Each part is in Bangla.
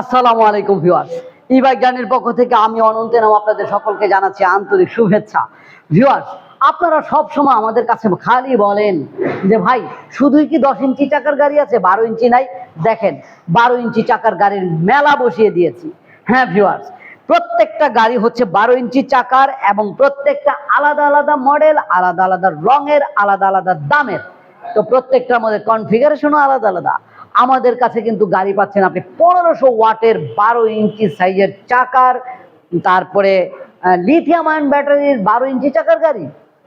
আসসালামু আলাইকুম ভিউয়ার্স। ই গানের পক্ষ থেকে আমি অনন্ত নাম আপনাদের সকলকে জানাচ্ছি আন্তরিক শুভেচ্ছা। ভিউয়ার্স, আপনারা সব সময় আমাদের কাছে খালি বলেন যে, ভাই, শুধুই কি দশ ইঞ্চি চাকার গাড়ি আছে? বারো ইঞ্চি নাই। দেখেন, বারো ইঞ্চি চাকার গাড়ির মেলা বসিয়ে দিয়েছি। হ্যাঁ ভিউয়ার্স, প্রত্যেকটা গাড়ি হচ্ছে বারো ইঞ্চি চাকার এবং প্রত্যেকটা আলাদা আলাদা মডেল, আলাদা আলাদা রঙের, আলাদা আলাদা দামের। তো প্রত্যেকটার মধ্যে কনফিগারেশনও আলাদা আলাদা। আমাদের কাছে কিন্তু গাড়ি পাচ্ছেন আপনি পনেরোশো ওয়াটের বারো ইঞ্চি সাইজের চাকার, তারপরে লিথিয়াম আয়ন ব্যাটারির বারো ইঞ্চি চাকার গাড়ি?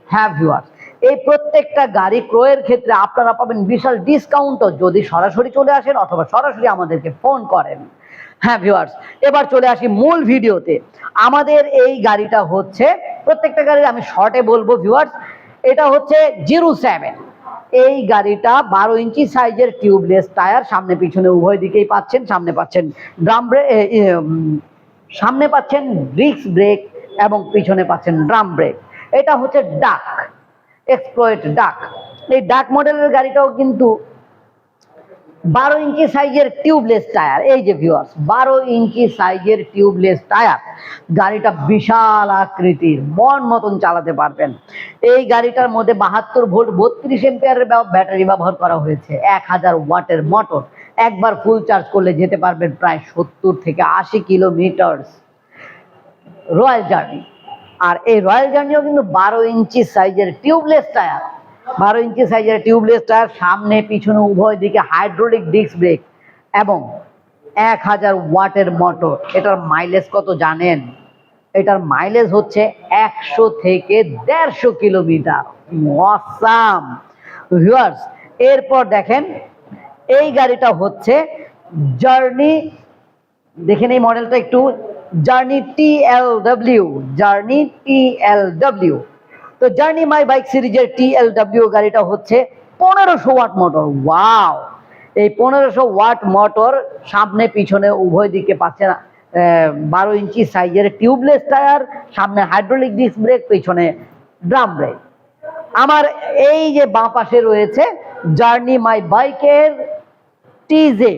হ্যাঁ ভিউয়ার্স এই প্রত্যেকটা গাড়ি ক্রয়ের ক্ষেত্রে আপনারা পাবেন বিশাল ডিসকাউন্টও যদি সরাসরি চলে আসেন অথবা সরাসরি আমাদেরকে ফোন করেন। হ্যাঁ ভিউয়ার্স এবার চলে আসি মূল ভিডিওতে। আমাদের এই গাড়িটা হচ্ছে, প্রত্যেকটা গাড়ির আমি শর্টে বলব ভিউয়ার্স এটা হচ্ছে জিরো সেভেন এই গাড়িটা বারো ইঞ্চি সাইজের টিউবলেস টায়ার, সামনে পিছনে উভয় দিকেই পাচ্ছেন, সামনে পাচ্ছেন ড্রাম ব্রেক সামনে পাচ্ছেন ডিস্ক ব্রেক এবং পিছনে পাচ্ছেন ড্রাম ব্রেক। এটা হচ্ছে ডাক, এক্সপ্লয়েট ডাক। এই ডাক মডেলের গাড়িটাও কিন্তু বারো ইঞ্চি সাইজের টিউবলেস টায়ার। এই যে ভিউয়ার্স বারো ইঞ্চি সাইজের টিউবলেস টায়ার। গাড়িটা বিশাল আকৃতির, মন মতন চালাতে পারবেন। এই গাড়িটার মধ্যে বাহাত্তর ভোল্ট, বত্রিশ এম্পিয়ারের ব্যাটারি ব্যবহার করা হয়েছে। এক হাজার ওয়াটের মোটর একবার ফুল চার্জ করলে যেতে পারবেন প্রায় সত্তর থেকে আশি কিলোমিটার রয়্যাল জার্নি আর এই রয়্যাল জার্নিও কিন্তু বারো ইঞ্চি সাইজের টিউবলেস টায়ার। বারো ইঞ্চি সাইজের টিউবলেস টায়ার সামনে, পিছনে, উভয় দিকে হাইড্রোলিক ডিস্ক ব্রেক এবং এক হাজার ওয়াটের মোটর এটার মাইলেজ কত জানেন? এটার মাইলেজ হচ্ছে একশো থেকে দেড়শো কিলোমিটার। অসাম ভিউয়ার্স এরপর দেখেন, এই গাড়িটা হচ্ছে জার্নি দেখেন এই মডেলটা একটু journey T L W journey T L W তো জার্নি মাই বাইক সিরিজের টি এল ডাব্লিউ গাড়িটা হচ্ছে পনেরোশো ওয়াট মোটর। ওয়াও! এই পনেরোশো ওয়াট মোটর সামনে, পিছনে, উভয় দিকে পাচ্ছে পাচ্ছেন বারো ইঞ্চি সাইজের টিউবলেস টায়ার, সামনে হাইড্রোলিক ডিস্ক ব্রেক, পিছনে ড্রাম ব্রেক। আমার এই যে বাঁ পাশে রয়েছে জার্নি মাই বাইকের টিজে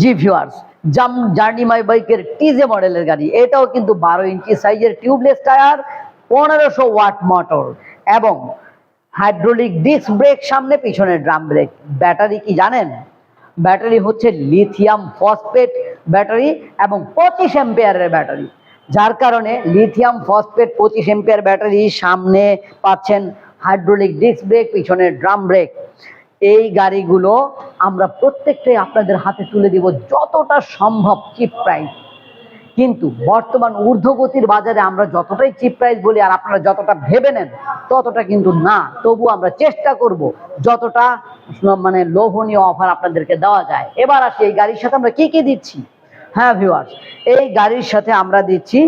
জি। ভিউয়ার্স, জাম, জার্নি মাই বাইকের টিজে মডেলের গাড়ি। এটাও কিন্তু বারো ইঞ্চি সাইজের টিউবলেস টায়ার পনেরোশো ওয়াট মোটর এবং হাইড্রোলিক ডিস্ক ব্রেক সামনে, পিছনে ড্রাম ব্রেক। ব্যাটারি কি জানেন? ব্যাটারি হচ্ছে লিথিয়াম ফসফেট ব্যাটারি এবং পঁচিশ এম্পিয়ারের ব্যাটারি। যার কারণে লিথিয়াম ফসফেট পঁচিশ এম্পিয়ার ব্যাটারি সামনে পাচ্ছেন হাইড্রোলিক ডিস্ক ব্রেক, পিছনে ড্রাম ব্রেক। এই গাড়িগুলো আমরা প্রত্যেকটাই আপনাদের হাতে তুলে দিব যতটা সম্ভব, চিপ প্রাইস। কিন্তু বর্তমান ঊর্ধ্বগতির বাজারে আমরা যতটাই চিপ প্রাইস বলি আর আপনারা যতটা ভেবে নেন, ততটা কিন্তু না। তবু আমরা চেষ্টা করব যতটা মানে লোভনীয় অফার আপনাদেরকে দেওয়া যায়। এবার আসি এই গাড়ির সাথে আমরা কি কি দিচ্ছি? হ্যাঁ ভিউয়ার্স এই গাড়ির সাথে আমরা দিচ্ছি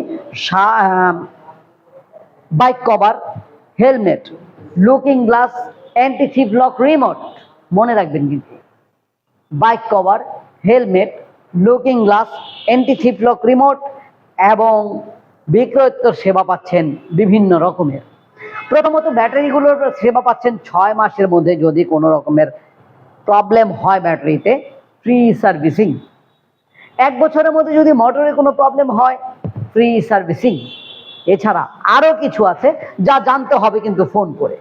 bike cover helmet looking glass anti lock remote মনে রাখবেন কিন্তু। Bike cover helmet looking glass anti theft lock remote এবং বিক্রয়োত্তর সেবা পাচ্ছেন বিভিন্ন রকমের। প্রথমত ব্যাটারিগুলোর সেবা পাচ্ছেন ছয় মাসের মধ্যে যদি কোনো রকমের প্রবলেম হয় ব্যাটারিতে ফ্রি সার্ভিসিং এক বছরের মধ্যে যদি মোটরে কোনো প্রবলেম হয় ফ্রি সার্ভিসিং এছাড়া আরও কিছু আছে যা জানতে হবে কিন্তু ফোন করে।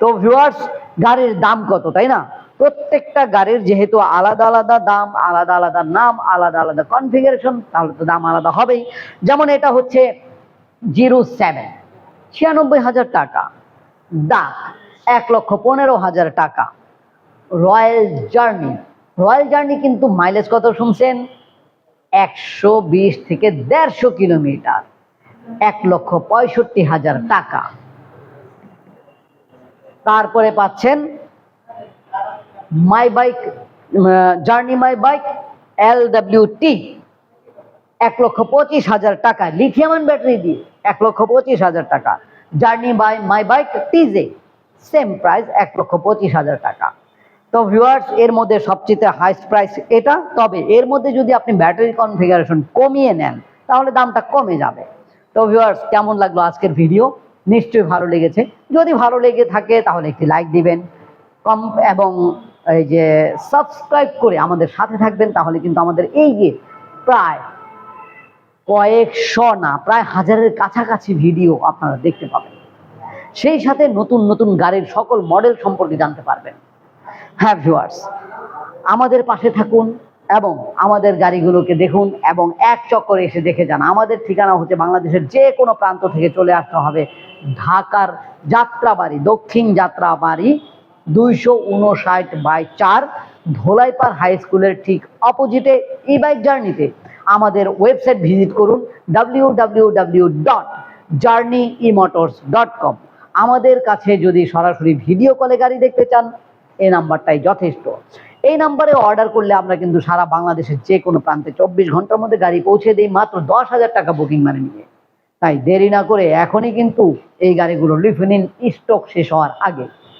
তো ভিউয়ার্স গাড়ির দাম কত, তাই না? প্রত্যেকটা গাড়ির যেহেতু আলাদা আলাদা দাম, আলাদা আলাদা নাম, আলাদা আলাদা কনফিগারেশন তাহলে তো দাম আলাদা হবেই। যেমন এটা হচ্ছে জিরো সেভেন, ছিয়ানব্বই হাজার টাকা। ডাক এক লক্ষ পনেরো হাজার টাকা। রয়্যাল জার্নি রয়্যাল জার্নি কিন্তু মাইলেজ কত শুনছেন? একশো বিশ থেকে দেড়শো কিলোমিটার, এক লক্ষ পঁয়ষট্টি হাজার টাকা। তারপরে পাচ্ছেন my bike journey my bike L T এক লক্ষ পঁচিশ হাজার টাকা। লিথিয়াম ব্যাটারি দিয়ে এক লক্ষ পঁচিশ হাজার টাকা। Journey by my bike TJ same price এক লক্ষ পঁচিশ হাজার টাকা। তো ভিউয়ার্স এর মধ্যে সবচেয়ে হাইস্ট প্রাইস এটা। তবে এর মধ্যে যদি আপনি ব্যাটারি কনফিগারেশন কমিয়ে নেন, তাহলে দামটা কমে যাবে। তো ভিউয়ার্স কেমন লাগল আজকের ভিডিও নিশ্চয়ই ভালো লেগেছে। যদি ভালো লেগে থাকে, তাহলে একটি লাইক দিবেন। কম এবং এই যে সাবস্ক্রাইব করে আমাদের সাথে থাকবেন, তাহলে কিন্তু আমাদের এই যে প্রায় কয়েকশো না, প্রায় হাজারের কাছাকাছি ভিডিও আপনারা দেখতে পাবেন। সেই সাথে নতুন নতুন গাড়ির সকল মডেল সম্পর্কে জানতে পারবেন। হ্যাঁ ভিউয়ার্স আমাদের পাশে থাকুন এবং আমাদের গাড়িগুলোকে দেখুন এবং এক চক্করে এসে দেখে যান। আমাদের ঠিকানা হচ্ছে বাংলাদেশের যে কোনো প্রান্ত থেকে চলে আসতে হবে ঢাকার যাত্রাবাড়ি, দক্ষিণ যাত্রাবাড়ি দুইশো উনষাট বাই চার ধোলাইপাড় হাই স্কুলের ঠিক অপোজিটে ই বাইক জার্নিতে আমাদের ওয়েবসাইট ভিজিট করুন W W W dot journey e motors dot com আমাদের কাছে যদি সরাসরি ভিডিও কলে গাড়ি দেখতে চান, এই নাম্বারটাই যথেষ্ট। এই নাম্বারে অর্ডার করলে আমরা কিন্তু সারা বাংলাদেশের যে কোনো প্রান্তে চব্বিশ ঘণ্টার মধ্যে গাড়ি পৌঁছে দিই মাত্র দশ হাজার টাকা বুকিং মানে নিয়ে। তাই দেরি না করে এখনই কিন্তু এই গাড়িগুলো লিখে নিন স্টক শেষ হওয়ার আগে।